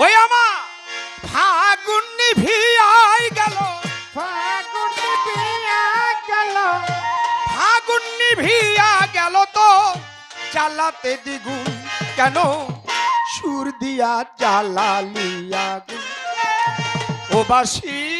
ওই আমার। ফাগুন নিভিয়াই গেল। ফাগুন বিয়া গেল। ফাগুন নিভিয়া গেল তো। জ্বালাতে দ্বিগুণ কেন? সুর দিয়া জ্বালালিয়া ও বাসি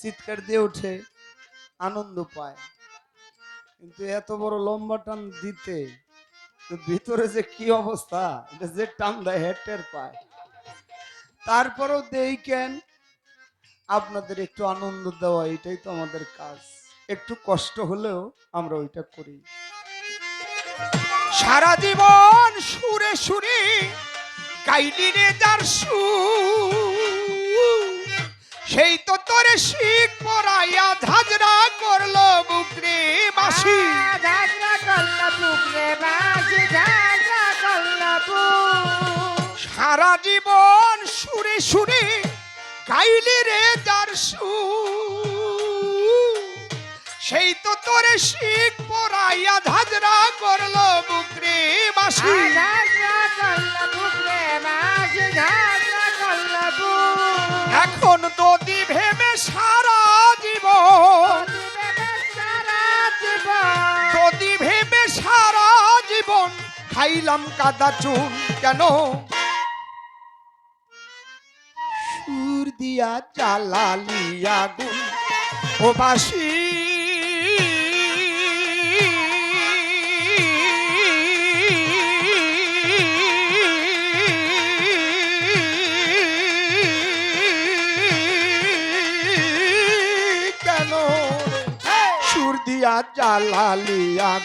চিৎকার দিয়ে ওঠে আনন্দ পায়। কিন্তু এত বড় লম্বা টান দিতে ভিতরে যে কি অবস্থা যে টান দেয় হেটের পায়। তারপরেও দেই আপনাদের একটু আনন্দ দেওয়া, এটাই তো আমাদের কাজ। একটু কষ্ট হলেও আমরা ওইটা করি। সারা জীবন সুরে সুরে গাইলি রে সুর। তোরে শিখ পড়াইয়া ঝাঁঝরা করল বুকরে বাসি ঝাঁঝরা করলা বুকরে বাসি ঝাঁঝরা করলা সারা জীবন সুরে সুরে গাইলি রে যার সুর সেই তো তোরে শিখ পড়াইয়া ঝাঁঝরা করল বুকরে বাসি ঝাঁঝরা করলা বুকরে বাসি ঝাঁঝরা করলা এখন যদি ভেবে সারা জীবন। সারা ভেবে সারা জীবন খাইলাম কাদা চুন কেন? সুর দিয়া চালালিয়া গুণ ও বাসি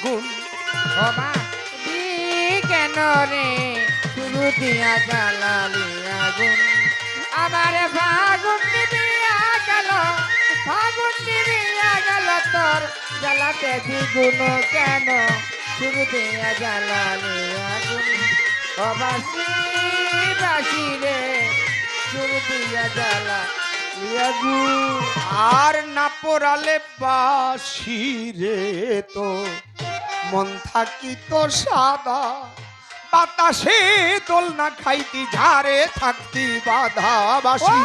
গুণ। ওমা কেন রে শুরু দিয়া জ্বালালি আগুন আমার ফাগুন নিবিয়া গেল, ফাগুন নিবিয়া গেল, তোর জ্বালাতে দ্বিগুণ কেন? শুরু দিয়া জ্বালালি আগুন ও বাসি বাসি রে, শুরু দিয়া জ্বালা আগুন আর না পড়ালে বাসি রে তো। মন থাকি তো সাদা বাতাসে দোল না খাইতি ঝাড়ে থাকতি বাধা বাসি।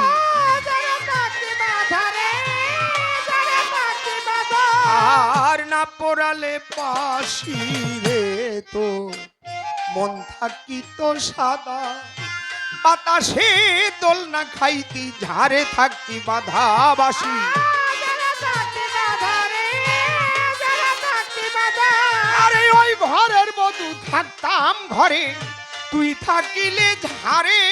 আর না পড়ালে বাসি রে তো। মন থাকি তো সাদা বাতাসে দোল না খাইতি ঝাড়ে থাকতি বাধা বাসি। থাকতাম ঘরে তুই থাকিলে ঝাড়ে।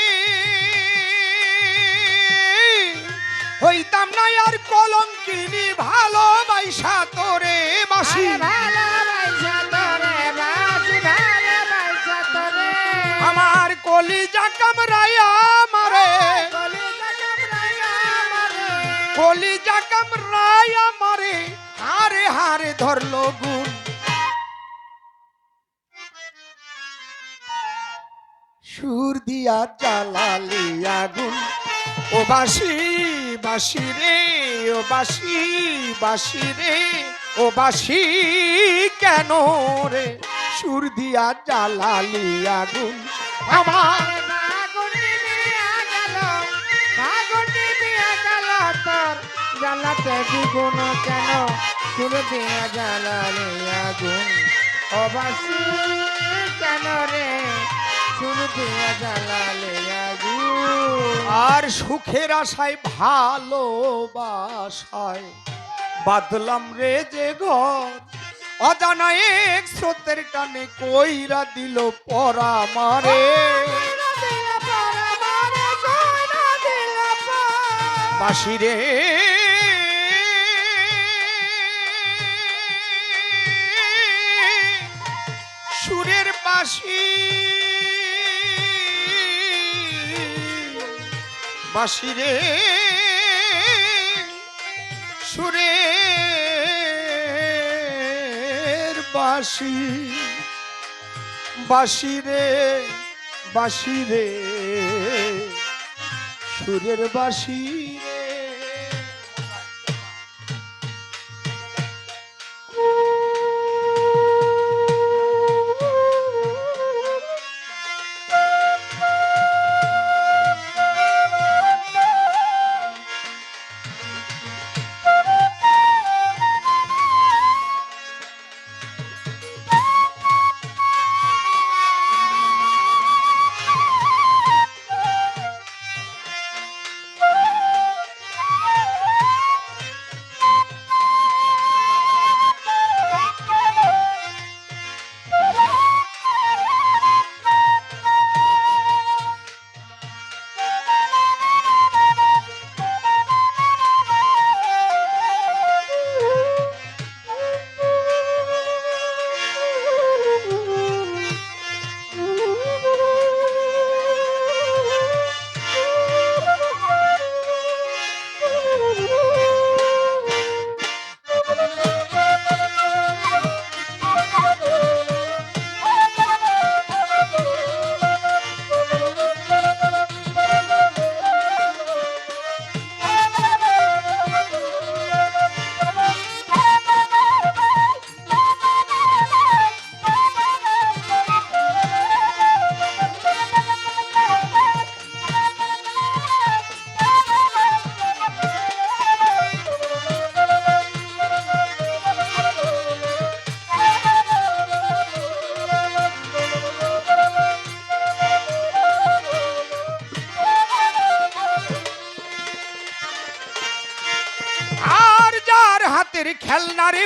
হইতাম না আর কলঙ্কিনি ভালোবাসা তোরে বাসি আমার কলিজা কামরাইয়া মারে। কলিজা কামরাইয়া মারে। হারে হারে ধরলো গুণ। সুর দিয়া জ্বালালি আগুন। ও বাসি বাসি রে, ও বাসি বাসি রে, ও বাসি কেন রে? সুর দিয়া জ্বালালি আগুন। আমার জ্বালাতে দ্বিগুণ কেন? শুরু দিয়া জ্বালালে আগুন। অবাসী কেন রে? আর সুখের আশায়, ভালোবাসায় বাদলাম রে যে ঘর। অজানা এক স্রোতের টানে কইরা দিল পরা মারে বাসি রে সুরের বাসি বাসি সুরে বাসি। বাসিরে বাসিরে সুরের বাসি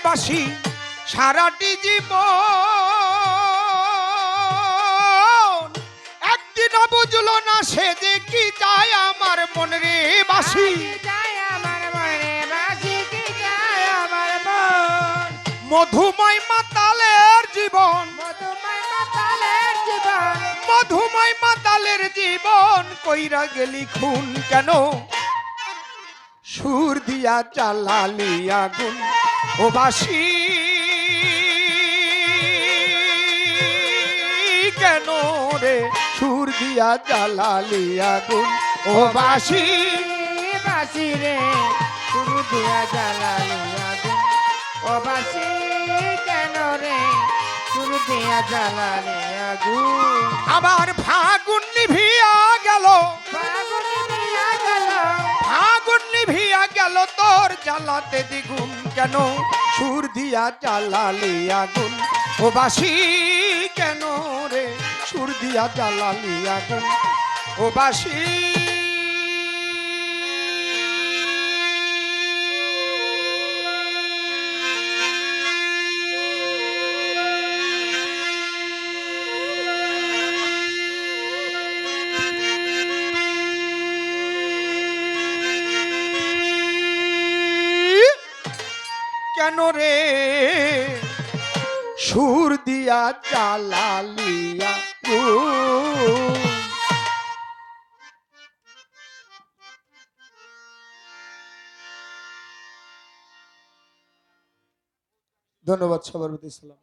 খেলনারে বাসি সারাটি জীবন। একদিন বুঝলো না সে যে কি চায় আমার মনে। রে বাসি মধুময় মাতালের জীবন। মধুময় মাতালের জীবন কইরা গেলি খুন কেন? সুর দিয়া চালালি আগুন। ও বাসি। কেন রে সুর দিয়া চালালি আগুন? ও বাসি। বাসি রে শুরু দিয়া জ্বালালি আগুন। ও বাসি কেন রে শুরু দিয়া জ্বালালি আগুন? আবার ফাগুন নিভিয়া গেল। ফাগুনে গেল তোর জ্বালাতে দ্বিগুণ। কেন সুর দিয়া জ্বালালি আগুন? ও বাসি, কেন রে সুর দিয়া জ্বালালি আগুন? ও বাসি সুর দিয়া চালালিয়া ধন্যবাদ সবার প্রতি সালাম।